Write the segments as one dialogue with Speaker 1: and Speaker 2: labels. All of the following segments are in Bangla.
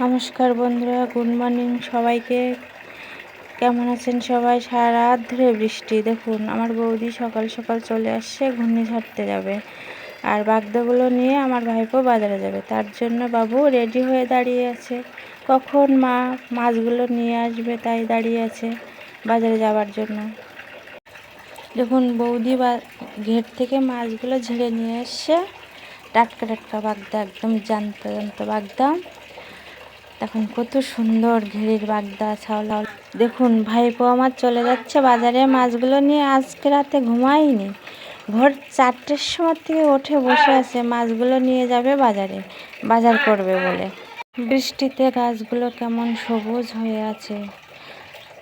Speaker 1: নমস্কার বন্ধুরা, গুড মর্নিং সবাইকে। কেমন আছেন সবাই? সারা ধরে বৃষ্টি। দেখুন, আমার বৌদি সকাল সকাল চলে আসছে ঘূর্ণি ছাড়তে যাবে। আর বাগদাগুলো নিয়ে আমার ভাইপো বাজারে যাবে। তার জন্য বাবু রেডি হয়ে দাঁড়িয়ে আছে। কখন মা মাছগুলো নিয়ে আসবে তাই দাঁড়িয়ে আছে বাজারে যাওয়ার জন্য। দেখুন, বৌদি বা ঘের থেকে মাছগুলো ঝেড়ে নিয়ে এসছে। টাটকা টাটকা বাগদা, একদম জানতে জানত বাগদা। দেখুন, কত সুন্দর ঘেরির বাগদা ছাওলা দেখুন, ভাইপো আমার চলে যাচ্ছে বাজারে, মাছগুলো নিয়ে আজকে রাতে ঘুমাইনি ভোর চারটের সময় থেকে উঠে বসে আছে, মাছগুলো নিয়ে যাবে বাজারে, বাজার করবে বলে। বৃষ্টিতে গাছগুলো কেমন সবুজ হয়ে আছে।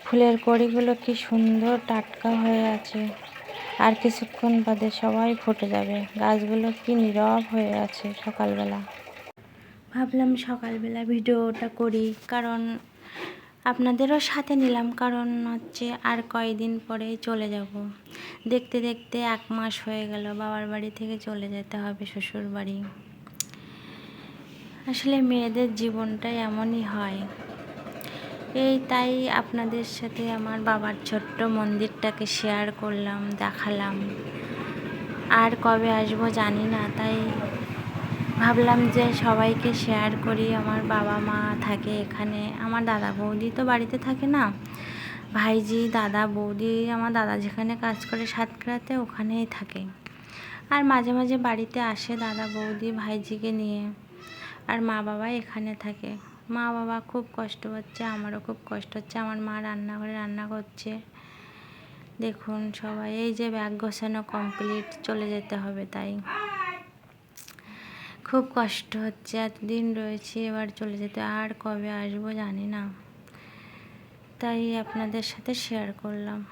Speaker 1: ফুলের কড়িগুলো কি সুন্দর টাটকা হয়ে আছে। আর কিছুক্ষণ বাদে সবাই ফুটে যাবে। গাছগুলো কি নীরব হয়ে আছে সকালবেলা। ভাবলাম সকালবেলা ভিডিওটা করি, কারণ আপনাদেরও সাথে নিলাম, কারণ হচ্ছে আর কয়েকদিন পরে চলে যাব। দেখতে দেখতে এক মাস হয়ে গেল, বাবার বাড়ি থেকে চলে যেতে হবে, শ্বশুর বাড়ি। আসলে মেয়েদের জীবনটা এমনই হয়। এই তাই আপনাদের সাথে আমার বাবার ছোট্ট মন্দিরটাকে শেয়ার করলাম, দেখালাম। আর কবে আসব জানি না, তাই ভাবলাম যে সবাইকে শেয়ার করি। আমার বাবা মা থাকে এখানে। আমার দাদা বৌদি তো বাড়িতে থাকে না। ভাইজি, দাদা, বৌদি, আমার দাদা যেখানে কাজ করে সাতক্ষীরাতে ওখানেই থাকে। আর মাঝে মাঝে বাড়িতে আসে দাদা, বৌদি, ভাইজিকে নিয়ে। আর মা বাবা এখানে থাকে। মা বাবা খুব কষ্ট হচ্ছে আমারও খুব কষ্ট হচ্ছে। আমার মা রান্নাঘরে রান্না করছে। দেখুন সবাই, এই যে ব্যাগ গোছানো কমপ্লিট চলে যেতে হবে তাই। খুব কষ্ট হচ্ছে, এতদিন রয়েছি, এবার চলে যেতে আর কবে আসব জানি না। তাই আপনাদের সাথে শেয়ার করলাম।